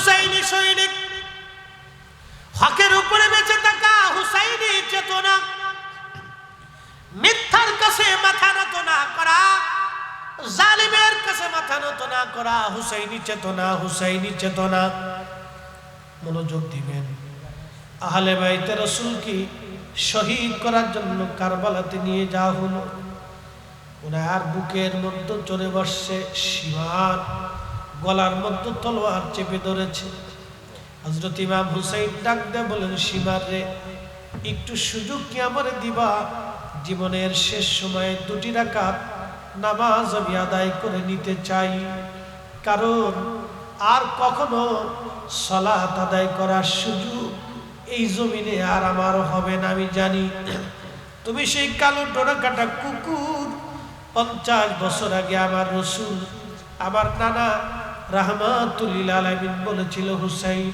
হুসাইনি সৈনিক। হকের উপরে বেঁচে থাকা হুসাইনি চেতনা। মিথ্যার কাছে মাথা নত না করা, জালিমের কাছে মাথা নত না করা, হুসাইনি চেতনা হুসাইনি চেতনা। মনোযোগ দিবেন। আহলে বাইতে রসুল কি শহীদ করার জন্য কারবালাতে নিয়ে যাওয়া হলো। ওনার বুকের মধ্যে চড়ে বসছে সীমার গলার মধ্যে তলোয়ার চেপে ধরেছে। হজরত ইমাম হুসাইন ডাক দে বলেন সীমার রে, একটু সুযোগ কি আমার দিবা? জীবনের শেষ সময়ে দুটি রাকাত নামাজ আমি আদায় করে নিতে চাই। কারণ আর কখনো সলাত আদায় করার সুযোগ এই জমিনে আর আমার হবে না, আমি জানি। তুমি সেই কালো ডোরা কাটা কুকুর, পঞ্চাশ বছর আগে আমার রসুল, আমার নানা বলেছিল, হুসাইন,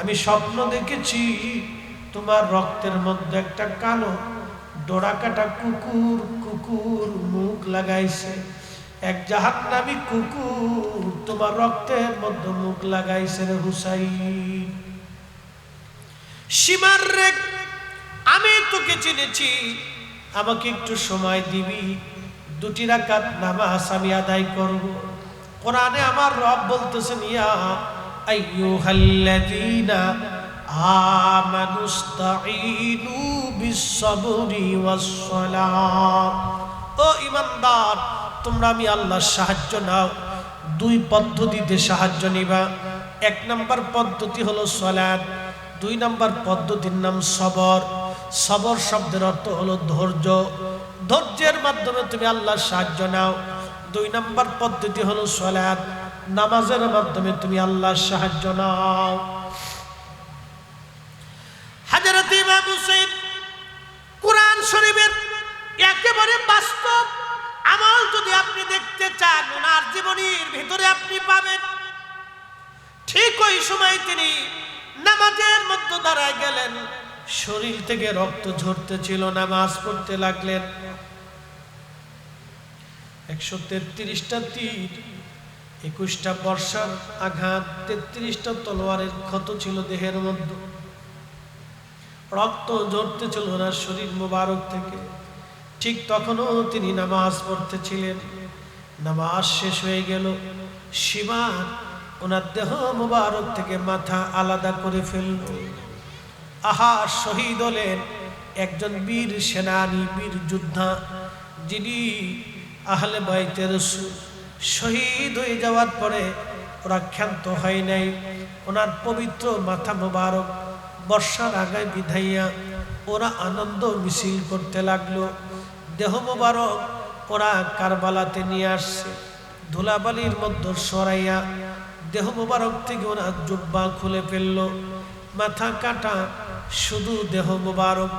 আমি স্বপ্ন দেখেছি তোমার রক্তের মধ্যে একটা কালো ডোরা কাটা কুকুর কুকুর মুখ লাগাইছে। এক জাহাত নামি কুকুর তোমার রক্তের মধ্যে মুখ লাগাইছে রে হুসাইন। সীমার রে আমি তোকে চিনেছি, আমাকে একটু সময় দিবি। দুটি রাকাত নামাজ আমি আদায় করব। কোরআনে আমার রব বলতেছেন, ইয়া আইয়ুহাল্লাযীনা আমানুস্তাঈনু বিস-সাবরি ওয়াস-সালাত। ও ইমানদার তোমরা আমি আল্লাহর সাহায্য নাও। দুই পদ্ধতিতে সাহায্য নিবা। এক নম্বর পদ্ধতি হলো সলাদ দুই নম্বর পদ্ধতির নাম সবর। সবর শব্দের অর্থ হলো ধৈর্য। ধৈর্যের মাধ্যমে তুমি আল্লাহর সাহায্য নাও। দুই নম্বর পদ্ধতি হলো সলাদ নামাজের মাধ্যমে তুমি আল্লাহর সাহায্য নাও। হাজরত ইমাম হুসেন কোরআন শরীফের একেবারে বাস্তব আমল যদি আপনি দেখতে চান, ওনার জীবনীর ভিতরে আপনি পাবেন। ঠিক ওই সময় তিনি নামাজের মধ্যে দাঁড়ায় গেলেন, শরীর থেকে রক্ত ঝরতে ছিল নামাজ পড়তে লাগলেন। একশো তেত্রিশটা তীর, একুশটা বর্ষার আঘাত, তেত্রিশটা তলোয়ারের ক্ষত ছিল দেহের মধ্যে। রক্ত ঝরতে ছিল ওনার শরীর মোবারক থেকে। ঠিক তখনও তিনি নামাজ পড়তেছিলেন। নামাজ শেষ হয়ে গেল। সীমা ওনার দেহ মোবারক থেকে মাথা আলাদা করে ফেলল। আহা, শহীদ হলেন একজন বীর সেনানী, বীর যোদ্ধা, যিনি আহলে বাইতে রসুল শহীদ হয়ে যাওয়ার পরে ওরা ক্ষান্ত হয় নাই। ওনার পবিত্র মাথা মোবারক বর্ষার আগায় বিধাইয়া ওরা আনন্দ মিছিল করতে লাগল। দেহ মোবারক ওরা কারবালাতে নিয়ে আসছে। ধুলাবালির মধ্যে সরাইয়া দেহ মোবারক থেকে ওরা জুব্বা খুলে ফেলল। মাথা কাটা শুধু দেহ মোবারক।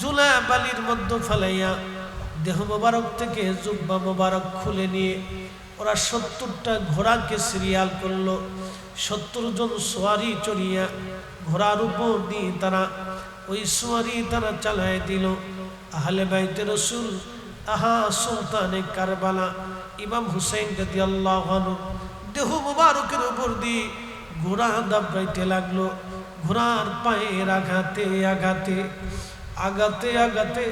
জুলা বালির মধ্যে ফেলাইয়া দেহ মোবারক থেকে জুব্বা মোবারক খুলে নিয়ে ওরা সত্তরটা ঘোড়াকে সিরিয়াল করল। সত্তর জন সোয়ারি চড়িয়া ঘোড়ার উপর দিয়ে তারা ওই সোয়ারি তারা চালায় দিল। আহলে বাইতে রসুল, আহা সুলতানে কারবালা, ইমাম হুসাইন গাদি আল্লাহ দেহ মুবারকের উপর দিয়ে ঘোড়া দাবড়াইতে লাগল। ঘোড়ার পায়ের আঘাতে আঘাতে আঘাতে আঘাতে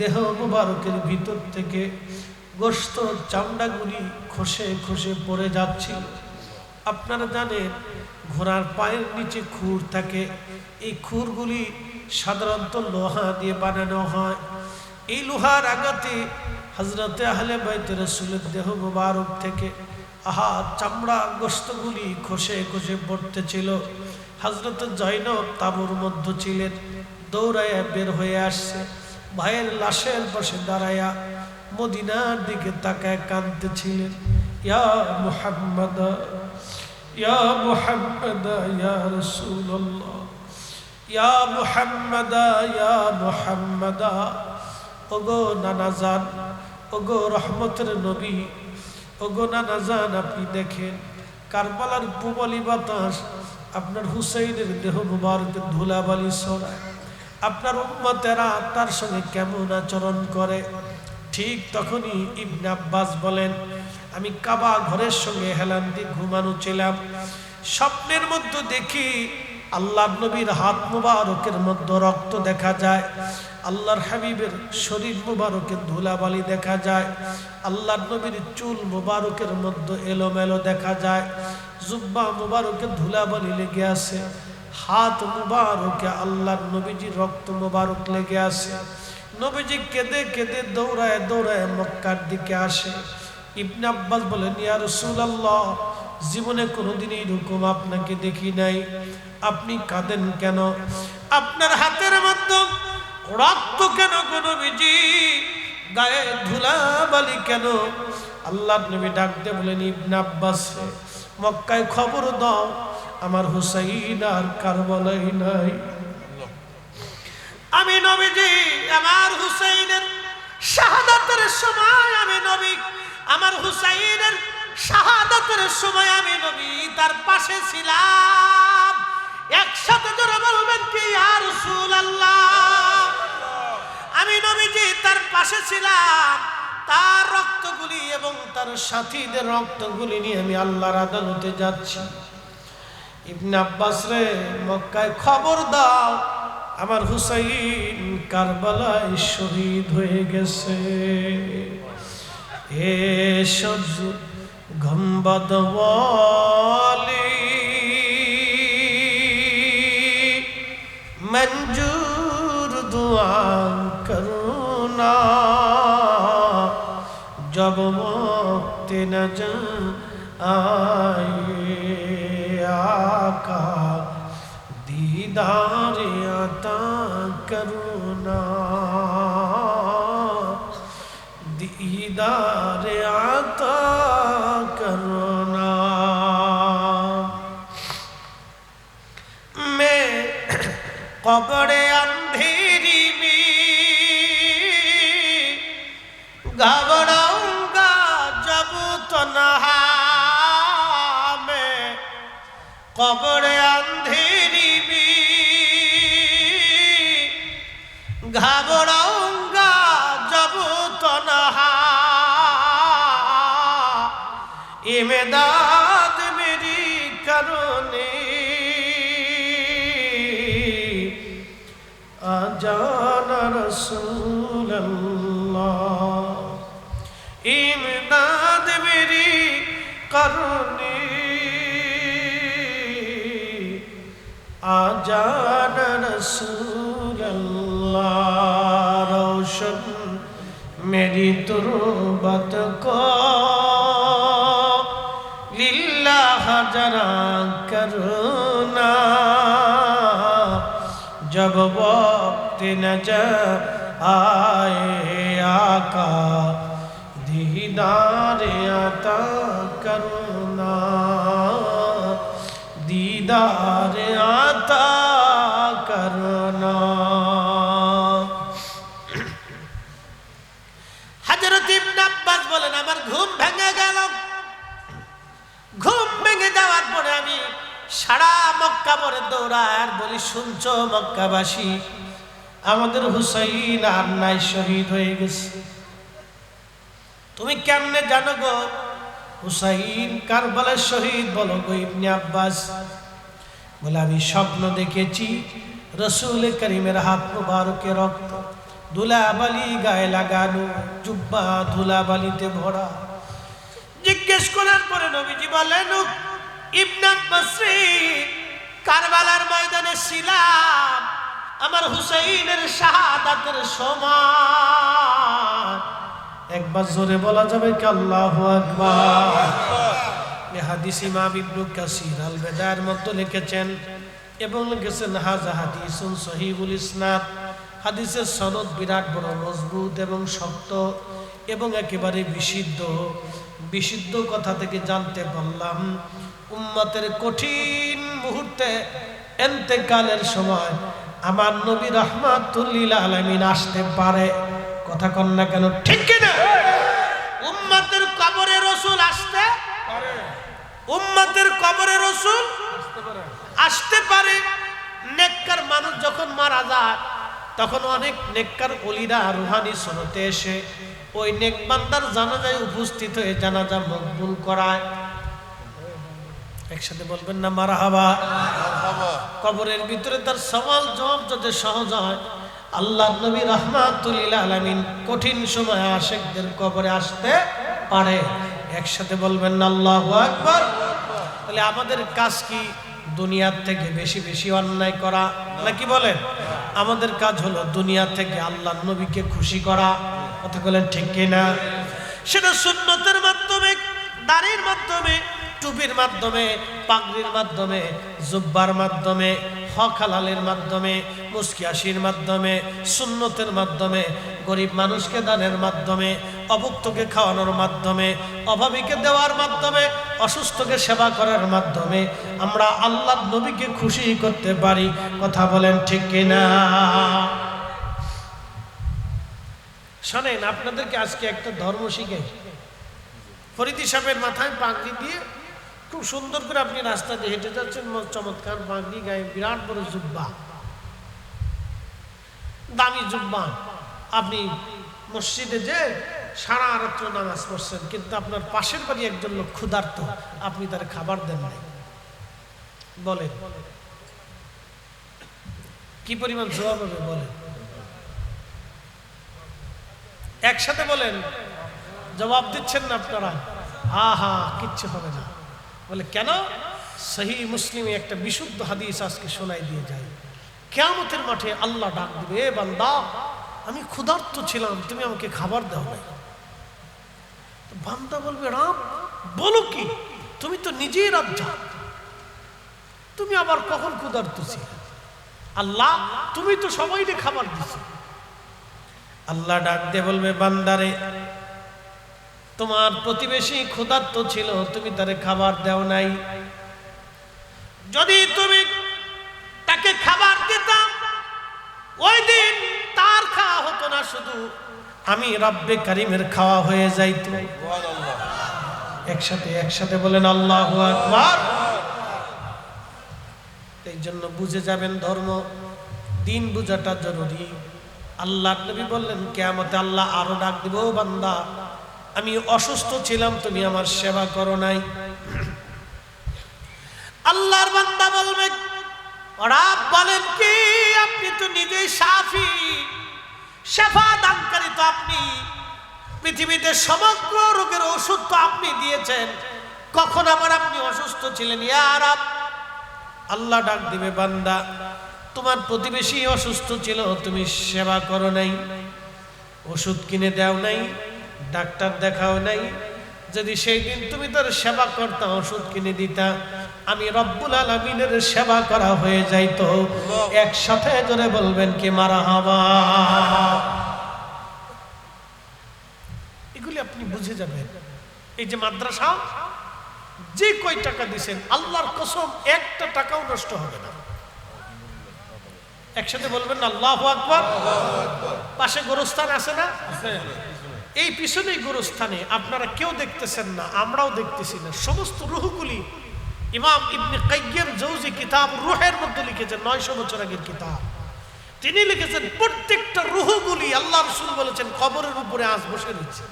দেহ মুবারকের ভিতর থেকে গোস্ত চামড়াগুলি খসে খসে পড়ে যাচ্ছিল। আপনারা জানেন, ঘোড়ার পায়ের নিচে খুর থাকে। এই খুরগুলি সাধারণত লোহা দিয়ে বানানো হয়। এই লোহার আঘাতে হজরতে আহলে বাইতে রসুলের দেহ মোবারক থেকে আহা চামড়া গোস্তগুলি খসে খসে পড়তেছিল। হজরত জৈনব তাবুর মধ্য ছিলেন, দৌড়াইয়া বের হয়ে আসছে। ভাইয়ের লাশের পাশে দাঁড়াইয়া মদিনার দিকে তাকায় কাঁদতেছিলেন। ইয়া মুহাম্মদ ইয়া মুহাম্মদ, ইয়া রাসূলুল্লাহ, ইয়া মুহাম্মদ ইয়া মুহাম্মদ। ওগো নানাজান ওগো রহমতের নবী, ওগো নানাজান আপনি দেখেন কারবালার পুবলি বাতাস আপনার হুসাইনের দেহ মুবারকের ধুলাবালি ছড়ায়। আপনার উম্মতেরা তার সঙ্গে কেমন আচরণ করে? ঠিক তখনই ইবনে আব্বাস বলেন, আমি কাবা ঘরের সঙ্গে হেলান দিয়ে ঘুমানো ছিলাম। স্বপ্নের মধ্যে দেখি আল্লাহ নবীর হাত মুবারকের মধ্যে রক্ত দেখা যায়। আল্লাহর হাবিবের শরীর মুবারকের ধুলাবালি দেখা যায়। আল্লাহর নবীর চুল মুবারকের মধ্যে এলোমেলো দেখা যায়। জুব্বা মুবারকের ধুলাবালি লেগে আছে। হাত মুবারকে আল্লাহর নবীজির রক্ত মুবারক লেগে আসে। নবীজি কেঁদে কেঁদে দৌড়ায় দৌড়ায় মক্কার দিকে আসে। ইবনে আব্বাস বলেন, ইয়া রাসূলুল্লাহ, জীবনে কোনোদিন এরকম আপনাকে দেখি নাই। আপনি কাঁদেন কেন? আপনার হাতের মধ্যে রক্ত কেন কোন বিজি গায়ে ধুলাবালি কেন? আল্লাহ নবী ডাকতে বলেন, ইবনে আব্বাস মক্কায় খবর দাও। আমার হুসাইন আর কারবালাই নাই। আমি নবীজি, আমার হুসাইনের শাহাদাতের সময় আমি নবী, আমার হুসাইনের শাহাদাতের সময় আমি নবী, তার পাশে ছিলাম। একসাথে জোরে বলবেন কি আর আল্লাহ আমি নবীজি, তার পাশে ছিলাম। তার রক্তগুলি এবং তার সাথীদের রক্তগুলি নিয়ে আমি আল্লাহর আদালতে যাচ্ছি। ইবনে আব্বাস রে মক্কায় খবর দাও, আমার হুসাইন কারবালায় শহীদ হয়ে গেছে। হে সবজ গম্বাদ মঞ্জুর দুয়া করুণা। জব মুক্তি নজ আয়ে آقا دیدار عطا کرنا دیدار عطا کرنا میں قبر কবরে আন্ধেরি ঘাবরঙ্গা জব তনহা মেরি কারণে। আজান রসুল জান রসুল্লাহ রৌশন মেরি তুরবত কো। লীলা হাজরা করুণা, জব বক্ত নজ আয়ে আকা दीदार अता करुणा دیدار عطا کرنا حضرت ابن আব্বাস বলেন, আমার ঘুম ভেঙে গেল। ঘুম ভেঙে যাওয়ার পরে আমি সারা মক্কা পরে দৌড়ায় বলি, শুনছো মক্কাবাসী, আমাদের হুসাইন আর নাই শহীদ হয়ে গেছে। তুমি কেমনে জানো গো? হুসাইন কার বলে শহীদ বলো গো ইবনে আব্বাস। বলে আমি স্বপ্ন দেখেছি। রসুল করিমের হাত মুবারকে রক্ত, ধুলাবালি গায়ে লাগানো, জুব্বা ধুলাবালিতে ভরা। জিজ্ঞেস করার পরে নবীজি বলেন ইবনা বসরি কারবালার ময়দানে ছিলাম। আমার হুসাইনের শাহাদাতের সময় একবার জোরে বলা যাবে কি আল্লাহু আকবার? হাদিস ইমাম ইবনু কাসির আল বেদায়ের মধ্যে লিখেছেন এবং লিখেছেন, হাজা হাদিসুন সহিবুল ইসনাদ। হাদিসের সনদ বিরাট বড় মজবুত এবং শক্ত এবং একেবারে বিশুদ্ধ। বিশুদ্ধ কথা থেকে জানতে পারলাম, উম্মতের কঠিন মুহূর্তে এন্তেকালের সময় আমার নবী রহমাতুল্লিল আলমিন আসতে পারে। কথা কন কেন, ঠিক কিনা? উম্মতের কবরে রসুল আসতে উম্মতের কবরে রসুল আসতে পারে। নেককার মানুষ যখন মারা যায় তখন অনেক নেককার অলিরা রুহানি সনতে এসে ওই নেকবান্দার জানাজায় উপস্থিত হয়ে জানাজা মকবুল করায়। একসাথে বলবেন না মারা হাবা কবরের ভিতরে তার সওয়াল জবাব যাতে সহজ হয় আল্লাহ নবী রহমাতুল্লিল আলামিন কঠিন সময় আশেকদের কবরে আসতে পারে। একসাথে বলবেন না, আল্লাহ আকবার তাহলে আমাদের কাজ কি? দুনিয়ার থেকে বেশি বেশি অন্যায় করা, নাকি বলেন? আমাদের কাজ হলো দুনিয়া থেকে আল্লাহ নবীকে খুশি করা। কথা বলেন ঠিক কিনা? সেটা সুন্নতের মাধ্যমে, দাড়ির মাধ্যমে, টুপির মাধ্যমে, পাগড়ির মাধ্যমে, জুব্বার মাধ্যমে হক হালালের মাধ্যমে, মুস্কিয়াসির মাধ্যমে, সুন্নতের মাধ্যমে, গরিব মানুষকে দানের মাধ্যমে, অভুক্তকে খাওয়ানোর মাধ্যমে, অভাবীকে দেওয়ার মাধ্যমে, অসুস্থকে সেবা করার মাধ্যমে আমরা আল্লাহ নবীকে খুশি করতে পারি। কথা বলেন ঠিক কিনা? শোনেন, আপনাদেরকে আজকে একটা ধর্ম শিখে ফরিদি সাহেবের মাথায় পাগড়ি দিয়ে খুব সুন্দর করে আপনি রাস্তা দিয়ে হেঁটে যাচ্ছেন চমৎকার পাগড়ি গায়ে বিরাট বড় জুব্বা। দামি জুব্বা। আপনি মসজিদে যে সারা রাত্র নামাজ পড়ছেন, কিন্তু আপনার পাশের বাড়ি একজন লোক ক্ষুধার্ত, আপনি তার খাবার দেন নাই। বলেন। কি পরিমাণ জবাব হবে? বলেন। একসাথে বলেন। জবাব দিচ্ছেন না আপনারা? হা হা কিচ্ছু হবে না। বলে, কেন? সহি মুসলিমে একটা বিশুদ্ধ হাদিস আজকে শোনাই দিয়ে যায়। কেয়ামতের মাঠে আল্লাহ ডাক দিবে, এ বান্দা, আমি ক্ষুধার্ত ছিলাম, তুমি আমাকে খাবার দাও নাই। বান্দা বলবে, রাম, বলো কি? তুমি তো নিজেই রাজ্জা তুমি আবার কখন ক্ষুধার্ত ছিলে? আল্লাহ, তুমি তো সবাইকে খাবার দিছো। আল্লাহ ডাক দিয়ে বলবে, বান্দারে তোমার প্রতিবেশী ক্ষুধার্ত ছিল তুমি তারে খাবার দেও নাই। যদি তুমি তাকে খাবার দিতাম ওই দিন তার খাওয়া হতো না শুধু আমি রব্বে কারিমের খাওয়া হয়ে যাইতো। একসাথে একসাথে বলেন আল্লাহ আকবার। এই জন্য বুঝে যাবেন ধর্ম দিন বুঝাটা জরুরি। আল্লাহ নবী বললেন কেয়ামতে আল্লাহ আরও ডাক দিব "ও বান্দা। আমি অসুস্থ ছিলাম, তুমি আমার সেবা করো নাই। আল্লাহর বান্দা বলবে, ওরা বলেন কি, আপনি তো নিজেই সাফি। শেফা দানকারী তো আপনি। পৃথিবীতে সমগ্র রোগের ওষুধ তো আপনি দিয়েছেন। কখন আবার আপনি অসুস্থ ছিলেন? ইয়ার আল্লাহ ডাক দিবে, বান্দা, তোমার প্রতিবেশী অসুস্থ ছিল, তুমি সেবা করো নাই। ওষুধ কিনে দেও নাই। ডাক্তার দেখাও নাই। যদি সেই দিন তুমি তার সেবা করতা ওষুধ কিনে দিতা, আমি রব্বুল আলমিনের সেবা করা হয়ে যাইতো। একসাথে ধরে বলবেন কি মারা হবা এগুলি আপনি বুঝে যাবেন। এই যে মাদ্রাসা, যে কয় টাকা দিছেন, আল্লাহর কসম, একটা টাকাও নষ্ট হবে না। একসাথে বলবেন না, আল্লাহ আকবর। পাশে গোরস্থান আছে না? এই পিছনেই গোরস্থানে আপনারা কেউ দেখতেছেন না, আমরাও দেখতেছি না। সমস্ত রুহগুলি ইমাম ইবনে কাইয়্যিম জৌজি কিতাব রুহের মধ্যে লিখেছেন, নয়শো বছর আগের কিতাব। তিনি লিখেছেন, প্রত্যেকটা রুহগুলি আল্লাহ রসুল বলেছেন, কবরের উপরে আজ বসে রয়েছে।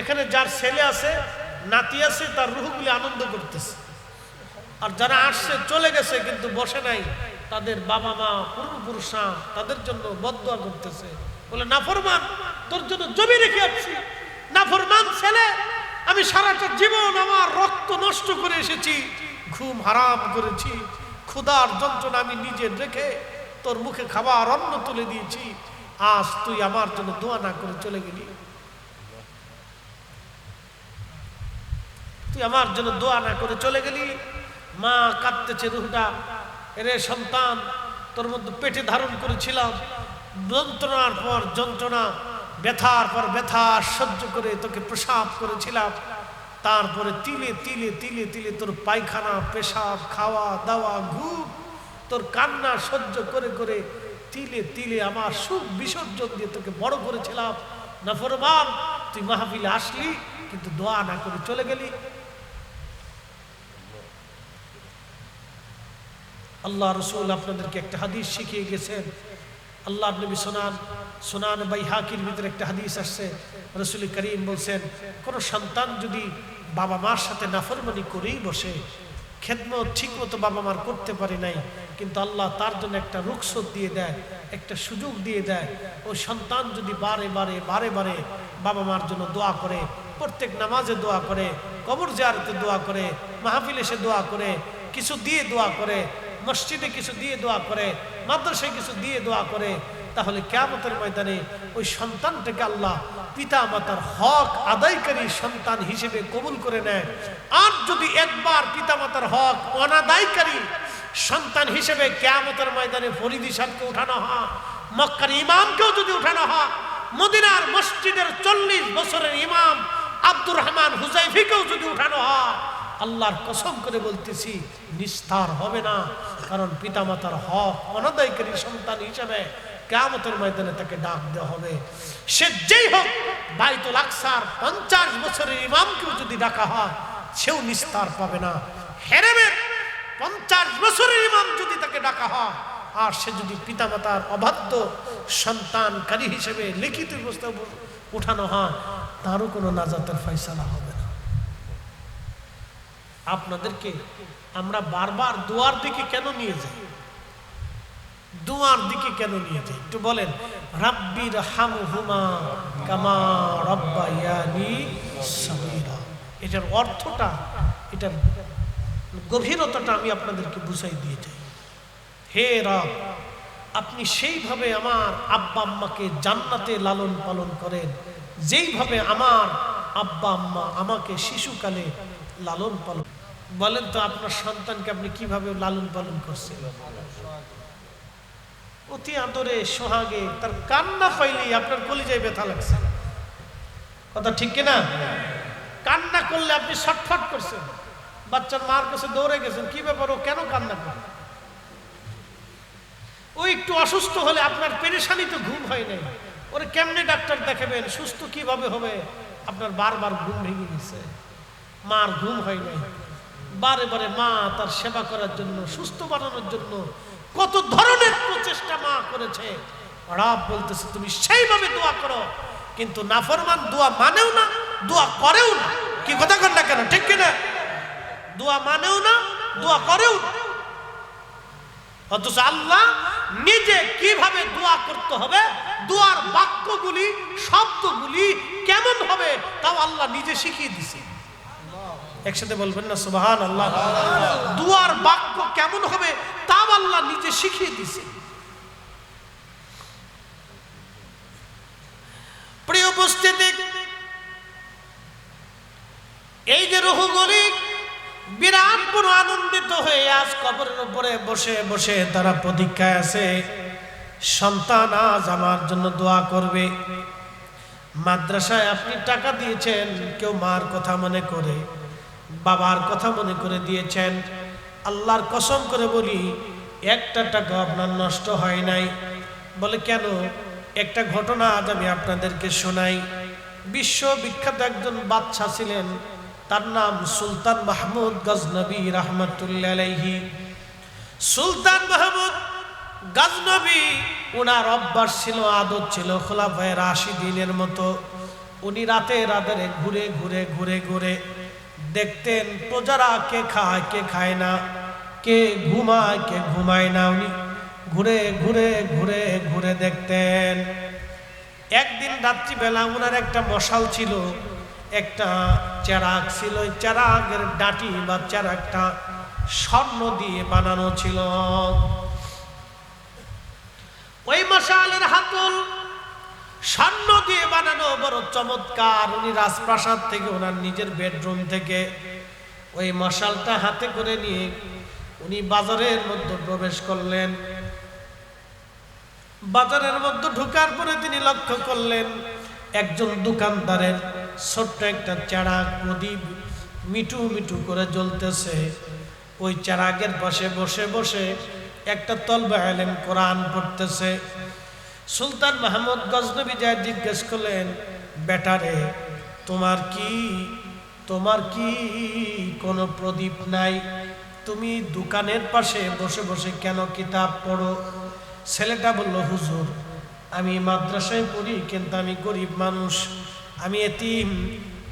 এখানে যার ছেলে আছে, নাতি আছে, তার রুহগুলি আনন্দ করতেছে। আর যারা আসছে, চলে গেছে, কিন্তু বসে নাই, তাদের বাবা মা পূর্বপুরুষরা তাদের জন্য বদয়া করতেছে। বলে, নাফরমান, তোর জন্য জমি রেখে আসছি। নাফরমান ছেলে, আমি সারাটা জীবন আমার রক্ত নষ্ট করে এসেছি, ঘুম হারাম করেছি, ক্ষুধার যন্ত্রণা আমি নিজে রেখে তোর মুখে খাবার, অন্ন তুলে দিয়েছি, আজ তুই আমার জন্য দোয়া না করে চলে গেলি। তুই আমার জন্য দোয়া না করে চলে গেলি। মা কাঁদতেছে রুহটা। এরে সন্তান, তোর মধ্যে পেটে ধারণ করেছিলাম। যন্ত্রণার পর যন্ত্রণা, ব্যথার পর ব্যথা, সহ্য করে তোকে প্রসাব করেছিলাম। তারপরে তিলে তিলে তিলে তিলে তোর পায়খানা, পেশাব, খাওয়া, দাওয়া, ঘুম, তোর কান্না সহ্য করে করে তিলে তিলে আমার সুখ বিসর্জন দিয়ে তোকে বড় করেছিলাম। নাফরমান, তুই মাহফিলে আসলি, কিন্তু দোয়া না করে চলে গেলি। আল্লাহ রসুল আপনাদেরকে একটা হাদিস শিখিয়ে গেছেন। আল্লাহ নবী সোনান সোনান বাই হাকির ভিতরে একটা হাদিস আসছে, রসুল করিম বলছেন, কোন সন্তান যদি বাবা মার সাথে নাফরমানি করেই বসে, খেদমত ঠিক মতো বাবা মার করতে পারে নাই, কিন্তু আল্লাহ তার জন্য একটা রুখসত দিয়ে দেয়, একটা সুযোগ দিয়ে দেয়, ওই সন্তান যদি বারে বারে বারে বারে বাবা মার জন্য দোয়া করে, প্রত্যেক নামাজে দোয়া করে, কবর জারতে দোয়া করে, মাহফিল এসে দোয়া করে, কিছু দিয়ে দোয়া করে, মসজিদে কিছু দিয়ে দোয়া করে মাদ্রাসায় কিছু দিয়ে দোয়া করে, তাহলে কেমতের ময়দানে ওই সন্তানটাকে আল্লাহ পিতা মাতার হক আদায়কারী সন্তান হিসেবে কবুল করে নেয়। আর যদি একবার পিতা মাতার হক অনাদায়কারী সন্তান হিসেবে কেয়ামতের ময়দানে ফরিদি উঠানো হয়, মক্কার ইমামকেও যদি উঠানো হয়, মদিনার মসজিদের চল্লিশ বছরের ইমাম আব্দুর রহমান হুজাইফিকেও যদি উঠানো হয় আল্লাহর কসম করে বলতেছি, নিস্তার হবে না, কারণ পিতামাতার হক অনাদায়কারী সন্তান হিসেবে কেয়ামতের ময়দানে তাকে ডাক দেওয়া হবে। সে যেই হোক, বাইতুল আকসার পঞ্চাশ বছরের ইমামকেও যদি ডাকা হয়, সেও নিস্তার পাবে না। হেরেমের পঞ্চাশ বছরের ইমাম যদি তাকে ডাকা হয়, আর সে যদি পিতামাতার অবাধ্য সন্তানকারী হিসেবে লিখিত প্রস্তাব উঠানো হয়, তারও কোনো নাজাতের ফয়সালা হবে আপনাদেরকে আমরা বারবার দুয়ার দিকে কেন নিয়ে যাই? দুয়ার দিকে কেন নিয়ে যাই? একটু বলেন রাব্বির হামহুমা কামা রব্বায়ানি সাগীরা। এটার অর্থটা, এটার গভীরতাটা আমি আপনাদেরকে বুঝাই দিয়ে যাই। হে রব, আপনি সেইভাবে আমার আব্বা আম্মাকে জান্নাতে লালন পালন করেন, যেইভাবে আমার আব্বা আম্মা আমাকে শিশুকালে লালন পালন। বলেন তো আপনার সন্তানকে আপনি কীভাবে লালন পালন করছেন? অতি আদরে, সোহাগে, তার কান্না পাইলেই আপনার কলিজায় ব্যথা লাগছে। কথা ঠিক কিনা? কান্না করলে আপনি ছটফট করছেন। বাচ্চার মার কাছে দৌড়ে গেছেন, কি ব্যাপার? ও কেন কান্না করে? ও একটু অসুস্থ হলে আপনার পেরেশানিতে ঘুম হয় নাই। ওরে কেমনে ডাক্তার দেখাবেন? সুস্থ কীভাবে হবে? আপনার বারবার ঘুম ভেঙে গেছে। মার ঘুম হয় নাই। বারে বারে মা তার সেবা করার জন্য, সুস্থ বানানোর জন্য কত ধরনের প্রচেষ্টা মা করেছে। রাব বলতেছে, তুমি সেইভাবে দোয়া করো। কিন্তু নাফরমান দোয়া মানেও না, দোয়া করেও না। কি কথা কর না কেন? ঠিক কিনা? দোয়া মানেও না, দোয়া করেও না। অথচ আল্লাহ নিজে কীভাবে দোয়া করতে হবে, দোয়ার বাক্যগুলি, শব্দগুলি কেমন হবে, তাও আল্লাহ নিজে শিখিয়ে দিছে। একসাথে বলবেন না সুবাহান আল্লাহ দুয়ার বাক্য কেমন হবে, তাও আল্লাহ নিজে শিখিয়ে দিছে প্রিয় উপস্থিতি, এই যে বিরাট বড় আনন্দিত হয়ে আজ কবরের উপরে বসে বসে তারা প্রতীক্ষায় আছে, সন্তান আজ আমার জন্য দোয়া করবে। মাদ্রাসায় আপনি টাকা দিয়েছেন, কেউ মার কথা মনে করে। বাবার কথা মনে করে দিয়েছেন। আল্লাহর কসম করে বলি, একটা টাকা আপনার নষ্ট হয় নাই। বলে, কেন? একটা ঘটনা আজ আমি আপনাদেরকে শোনাই। বিশ্ববিখ্যাত একজন বাচ্চা ছিলেন, তার নাম সুলতান মাহমুদ গজনবী রহমতুল্লাহ সুলতান মাহমুদ গজনবী ওনার অভ্যাস ছিল, আদত ছিল খোলাফায় রাশি দিনের মতো। উনি রাতে রাতে ঘুরে ঘুরে ঘুরে ঘুরে দেখতেন প্রজারা কে খায় কে খায় না, কে ঘুমায় কে ঘুমায় না। উনি ঘুরে ঘুরে ঘুরে ঘুরে দেখতেন। একদিন রাত্রিবেলা ওনার একটা মশাল ছিল, একটা চেরাক ছিল, ওই চেরাকের ডাটি বা চেরাকটা স্বর্ণ দিয়ে বানানো ছিল। ওই মশালের হাতল স্বর্ণ দিয়ে বানানো বড় চমৎকার উনি রাজপ্রাসাদ থেকে ওনার নিজের বেডরুম থেকে ওই মশালটা হাতে করে নিয়ে উনি বাজারের মধ্যে প্রবেশ করলেন। বাজারের মধ্যে ঢুকার পরে তিনি লক্ষ্য করলেন, একজন দোকানদারের ছোট্ট একটা চারাক প্রদীপ মিটু মিটু করে জ্বলতেছে। ওই চারাগের পাশে বসে বসে একটা তলবা এলেন কোরআন পড়তেছে। সুলতান মাহমুদ গজনবী যা জিজ্ঞেস করলেন, বেটারে, তোমার কি তোমার কি কোনো প্রদীপ নাই? তুমি দোকানের পাশে বসে বসে কেন কিতাব পড়ো? ছেলেটা বলল, হুজুর, আমি মাদ্রাসায় পড়ি, কিন্তু আমি গরিব মানুষ। আমি এতিম,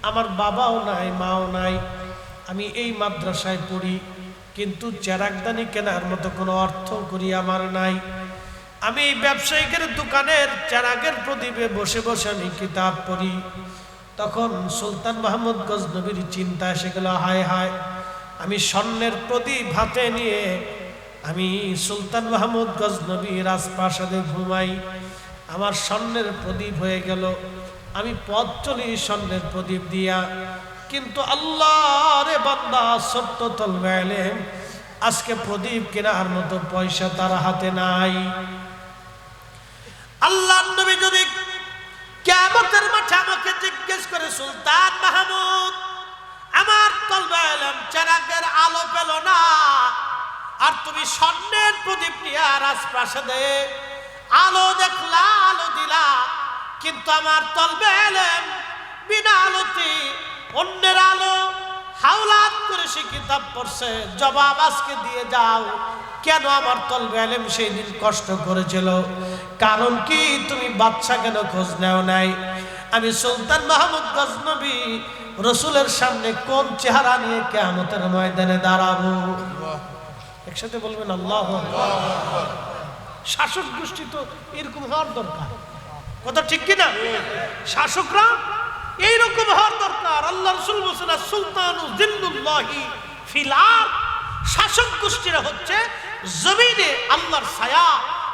আমার বাবাও নাই, মাও নাই। আমি এই মাদ্রাসায় পড়ি, কিন্তু চেরাকদানি কেনার মতো কোনো অর্থ করি আমার নাই। আমি ব্যবসায়িকের দোকানের চেরাগের প্রদীপে বসে বসে আমি কিতাব পড়ি। তখন সুলতান মাহমুদ গজনবীর চিন্তা এসে গেল, হায় হায়, আমি স্বর্ণের প্রদীপ হাতে নিয়ে আমি সুলতান মাহমুদ গজনবী রাজপ্রাসাদে ঘুমাই। আমার স্বর্ণের প্রদীপ হয়ে গেল, আমি পথ চলি স্বর্ণের প্রদীপ দিয়া। কিন্তু আল্লাহ রে বান্দা সত্য তলবে আজকে প্রদীপ কেনার মতো পয়সা তার হাতে নাই। আল্লাহ নবী যদি কেমতের মাঠে আমাকে জিজ্ঞেস করে, সুলতান মাহমুদ, আমার তলবে এলাম আলো পেল না, আর তুমি স্বর্ণের প্রদীপ নিয়ে রাজপ্রাসাদে আলো দেখলা, আলো দিলা, কিন্তু আমার তলবে এলেম বিনা আলোতে অন্যের আলো হাওলাত করে সে কিতাব পড়ছে, জবাব আজকে দিয়ে যাও। কেন আমার তলবে এলেম সেই দিন কষ্ট করেছিল? কারণ কি তুমি বাচ্চা কেন খোঁজ নেও নাই? আমি সুলতান মাহমুদ গজনবী, রসুলের সামনে কোন চেহারা নিয়ে কেমতের ময়দানে দাঁড়াবো? একসাথে বলবেন, আল্লাহ শাসক গোষ্ঠী তো এরকম হওয়ার দরকার। কথা ঠিক কিনা? শাসকরা এইরকম হওয়ার দরকার। আল্লাহ রসুল বলছেন সুলতান জিন্দুল্লাহি ফিলার শাসক গোষ্ঠীরা হচ্ছে জমিনে আল্লাহর ছায়া।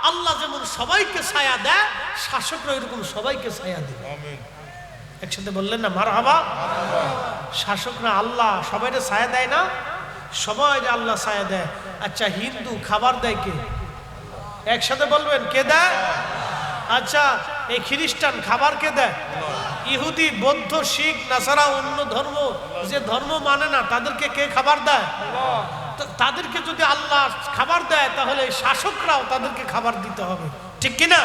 আল্লাহ যেমন সবাইকে ছায়া দেয় শাসকরা এরকম সবাইকে ছায়া দেয়। একসাথে বললেন না মার হাবা শাসকরা আল্লাহ সবাইকে ছায়া দেয় না সবাই আল্লাহ ছায়া দেয়। আচ্ছা হিন্দু খাবার দেয় কে? একসাথে বলবেন কে দেয়? আচ্ছা এই খ্রিস্টান খাবার কে দেয়? ইহুদি বৌদ্ধ শিখ নাসারা অন্য ধর্ম যে ধর্ম মানে না তাদেরকে কে খাবার দেয়? তাদেরকে যদি আল্লাহ খাবার দেয় তাহলে শাসকরাও তাদেরকে খাবার দিতে হবে। ঠিক কিনা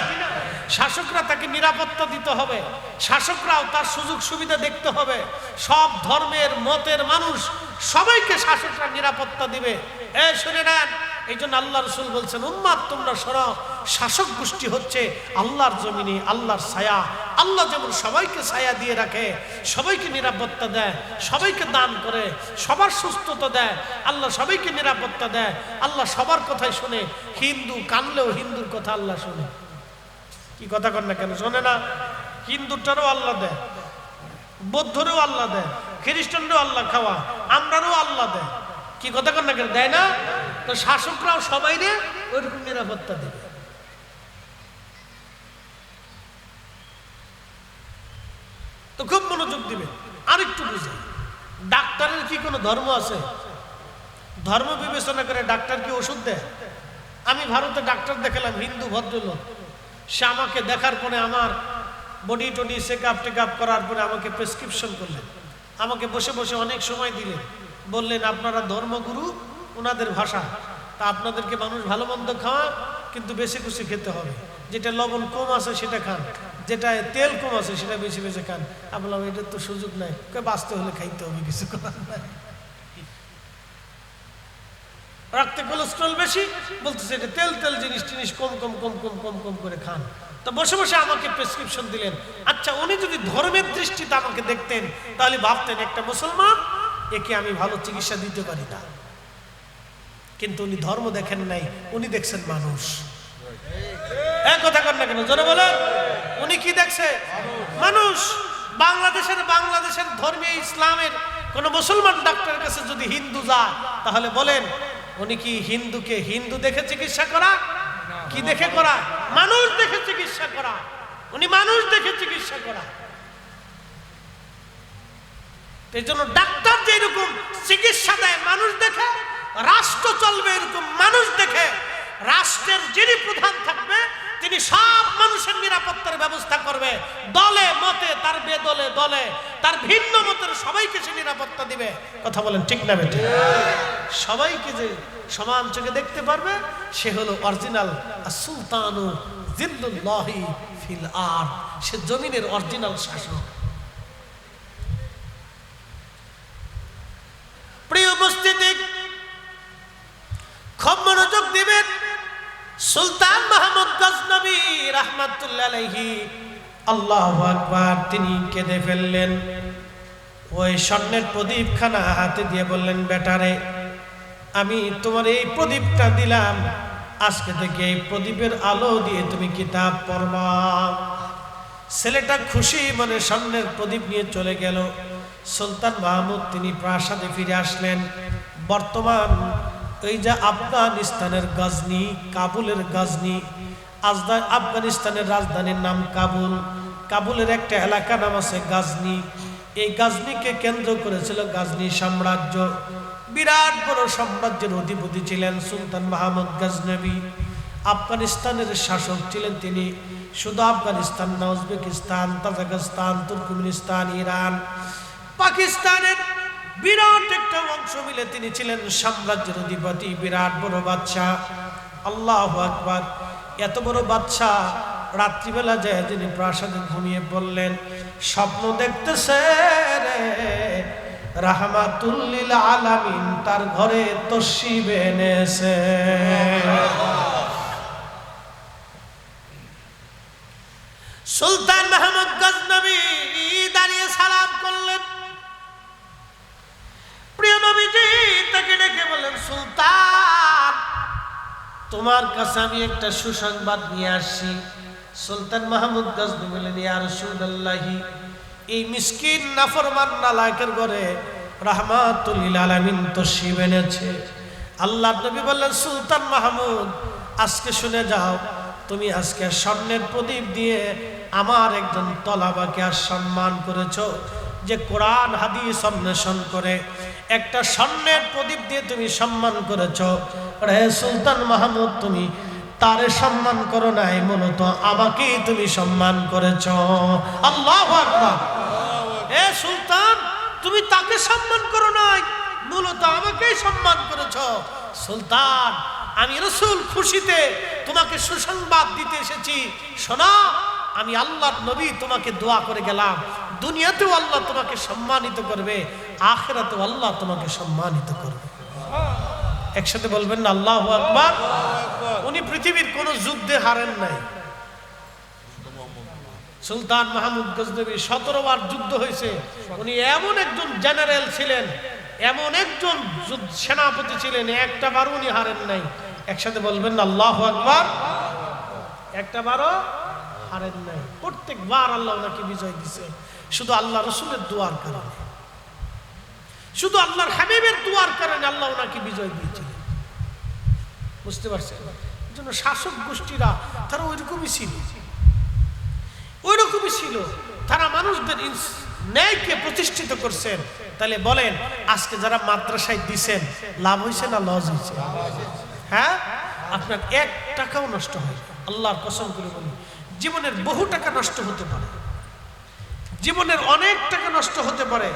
শাসকরা তাকে নিরাপত্তা দিতে হবে। শাসকরাও তার সুযোগ সুবিধা দেখতে হবে। সব ধর্মের মতের মানুষ সবাইকে শাসকরা নিরাপত্তা দিবে। এ শুনে নেন এই জন্য আল্লাহ রসুল বলছেন, উম্মাদ, তোমরা সরাও শাসক গোষ্ঠী হচ্ছে আল্লাহর জমিনে, আল্লাহর ছায়া। আল্লাহ যেমন সবাইকে ছায়া দিয়ে রাখে, সবাইকে নিরাপত্তা দেয়, সবাইকে দান করে, সবার সুস্থতা দেয়, আল্লাহ সবাইকে নিরাপত্তা দেয়, আল্লাহ সবার কথাই শুনে। হিন্দু কানলেও হিন্দুর কথা আল্লাহ শুনে। কি কথা কর না কেন? শোনে না? হিন্দুটারও আল্লাহ দেয়, বৌদ্ধরেও আল্লাহ দেয়, খ্রিস্টানরাও আল্লাহ খাওয়া, আমরারও আল্লাহ দেয়। কি কথা কর না কেন? দেয় না? তো শাসকরাও সবাই রে ওইরকম নিরাপত্তা দেবে। তো খুব মনোযোগ দিবে। আরেকটু বুঝে ডাক্তারের কি কোনো ধর্ম আছে? ধর্ম বিবেচনা করে ডাক্তার কি ওষুধ দেয়? আমি ভারতে ডাক্তার দেখালাম, হিন্দু ভদ্রলোক। সে আমাকে দেখার পরে আমার বডি টডি চেক আপ টেক আপ করার পরে আমাকে প্রেসক্রিপশন করলেন। আমাকে বসে বসে অনেক সময় দিলেন। বললেন, আপনারা ধর্মগুরু ওনাদের ভাষা। তা আপনাদেরকে মানুষ ভালো মন্দ খাওয়া, কিন্তু বেশি খুশি খেতে হবে। যেটা লবণ কম আছে সেটা খান। যেটা তেল কম আছে সেটা বেশি বেশি খান। আমি বললাম, এটার তো সুযোগ নাই। বাঁচতে হলে খাইতে হবে, কিছু করার নাই। রক্তে কোলেস্ট্রল বেশি, বলতেছে, এটা তেল তেল জিনিস, টিনিস কম কম কম কম কম কম করে খান। তো বসে বসে আমাকে প্রেসক্রিপশন দিলেন। আচ্ছা উনি যদি ধর্মের দৃষ্টিতে আমাকে দেখতেন, তাহলে ভাবতেন একটা মুসলমান, একে আমি ভালো চিকিৎসা দিতে পারি না। কিন্তু উনি ধর্ম দেখেন নাই, উনি দেখছেন মানুষ। এক কথা বলেন। উনি কি মানুষ। বাংলাদেশের বাংলাদেশের ইসলামের মুসলমান ডাক্তারের কাছে যদি হিন্দু যায়, তাহলে বলেন, উনি কি হিন্দুকে হিন্দু দেখে চিকিৎসা করা কি দেখে করা মানুষ দেখে চিকিৎসা করা উনি মানুষ দেখে চিকিৎসা করা এই জন্য ডাক্তার যে এরকম চিকিৎসা দেয়, মানুষ দেখে রাষ্ট্র চলবে এরকম মানুষ দেখে রাষ্ট্রের যিনি প্রধান থাকবে, তিনি সব মানুষের নিরাপত্তার ব্যবস্থা করবে। দলে, মতে, তার বেদলে, দলে, তার ভিন্ন মতের সবাইকে সে নিরাপত্তা দিবে। কথা বলেন ঠিক না বেটে সবাইকে যে সমান চোখে দেখতে পারবে, সে হলো অরিজিনাল সুলতানু জিল্লুল্লাহি ফিল আর সে জমিনের অরিজিনাল শাসক প্রিয় উপস্থিতি খুব মনোযোগ দিবেন সুলতান মাহমুদ গজনবী রহমাতুল্লাহ আল্লাহ আকবার, তিনি কেঁদে ফেললেন। ওই স্বর্ণের প্রদীপখানা হাতে দিয়ে বললেন, বেটারে, আমি তোমার এই প্রদীপটা দিলাম। আজকে থেকে এই প্রদীপের আলো দিয়ে তুমি কিতাব পড়বা। ছেলেটা খুশি মানে স্বর্ণের প্রদীপ নিয়ে চলে গেল। সুলতান মাহমুদ তিনি প্রাসাদে ফিরে আসলেন। বর্তমান এই যে আফগানিস্তানের গজনি, কাবুলের গজনি, আজদা আফগানিস্তানের রাজধানীর নাম কাবুল। কাবুলের একটা এলাকা নাম আছে গাজনি। এই গাজনিকে কেন্দ্র করেছিল গাজনি সাম্রাজ্য। বিরাট বড় সাম্রাজ্যের অধিপতি ছিলেন সুলতান মাহমুদ গাজনবী। আফগানিস্তানের শাসক ছিলেন তিনি। শুধু আফগানিস্তান না, উজবেকিস্তান, তাজাকিস্তান, তুর্কমেনিস্তান, ইরান, পাকিস্তানের বিরাট একটা অংশ মিলে তিনি ছিলেন সাম্রাজ্যের অধিপতি, বিরাট বড় বাদশাহ। আল্লাহ আকবার। এত বড় বাদশাহ রাত্রিবেলা যায় তিনি প্রাসাদে ঘুমিয়ে বললেন স্বপ্ন দেখতেছে রে রাহমাতুল্লিল আলামিন, তার ঘরে তসিব এনেছে। সুলতান মাহমুদ গজনবী তোমার কাছে আমি একটা সুসংবাদ নিয়ে আসছি। সুলতান মাহমুদ গজনি বললেন ইয়া রাসূলুল্লাহি, এই মিসকিন নাফরমান নালায়েকের ঘরে রাহমাতুল আলামিন তশরিফ এনেছে। আল্লাহ নবী বললেন, সুলতান মাহমুদ, আজকে শুনে যাও, তুমি আজকে স্বর্ণের প্রদীপ দিয়ে আমার একজন তলাবাকে আর সম্মান করেছ, যে কোরআন, হাদিস অন্বেষণ করে। একটা স্বর্ণের প্রদীপ দিয়ে তুমি সম্মান করেছ। রে সুলতান মাহমুদ, তুমি তারে সম্মান করো নাই, মূলত আমাকেই তুমি সম্মান করেছ। আল্লাহ এ সুলতান, তুমি তাকে সম্মান করো নাই, মূলত আমাকেই সম্মান করেছ। সুলতান, আমি রসুল খুশিতে তোমাকে সুসংবাদ দিতে এসেছি। শোনা, আমি আল্লাহর নবী তোমাকে দোয়া করে গেলাম। দুনিয়াতেও আল্লাহ তোমাকে সম্মানিত করবে, আখেরাতেও আল্লাহ তোমাকে সম্মানিত করবে। একসাথে বলবেন না, আল্লাহ আকবার। উনি পৃথিবীর কোন যুদ্ধে হারেন নাই। সুলতান মাহমুদ গজনবী সতেরো বার যুদ্ধ হয়েছে। উনি এমন একজন জেনারেল ছিলেন, এমন একজন সেনাপতি ছিলেন, একটা বারও উনি হারেন নাই। একসাথে বলবেন আল্লাহ আকবার। একটা বারও হারেন নাই। প্রত্যেকবার আল্লাহ ওনাকে বিজয় দিছে। শুধু আল্লাহ রসুলের দোয়ার কারণে। শুধু আল্লাহর হাবিবের দোয়ার কারণে আল্লাহ ওনাকে বিজয় দিয়েছিলেন। বুঝতে পারছেন? জন্য শাসক গোষ্ঠীরা তারা ওইরকমই ছিল। ওইরকমই ছিল। তারা মানুষদের ন্যায়কে প্রতিষ্ঠিত করছেন। তাহলে বলেন, আজকে যারা মাদ্রাসায় দিছেন, লাভ হয়েছে না লস হয়েছে হ্যাঁ? আপনার এক টাকাও নষ্ট হয়। আল্লাহর কসম করে বলি, জীবনের বহু টাকা নষ্ট হতে পারে। জীবনের অনেক টাকা নষ্ট হতে পারে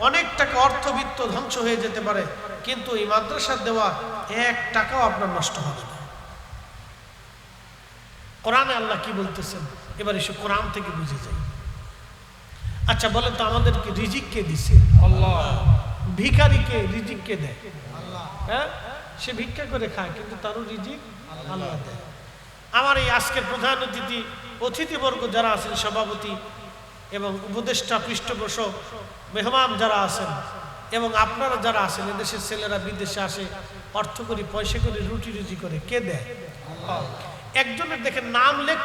অনেক টাকা অর্থবিত্ত ধ্বংস হয়ে যেতে পারে কিন্তু এই মাদ্রাসার দেওয়া এক টাকাও আপনার নষ্ট হবে না। কোরআনে আল্লাহ কি বলতেছেন? এবার এসে কোরআন থেকে বুঝে যাই। আচ্ছা বলেন তো আমাদেরকে রিজিক কে দিছে? আল্লাহ। ভিখারিকে রিজিক কে দেয়? হ্যাঁ? সে ভিক্ষা করে খায় কিন্তু তারও রিজিক আল্লাহ দেয়। আমার এই আজকের প্রধান অতিথি অতিথিবর্গ যারা আছেন সভাপতি এবং উপদেষ্টা পৃষ্ঠপোষক মেহমান যারা আছেন এবং আপনারা যারা আছেন, এদেশের ছেলেরা বিদেশে আসে, অর্থ করি, পয়সা করি রুটি রুজি করে, কে দেয়? একজনের দেখে নাম লেখতে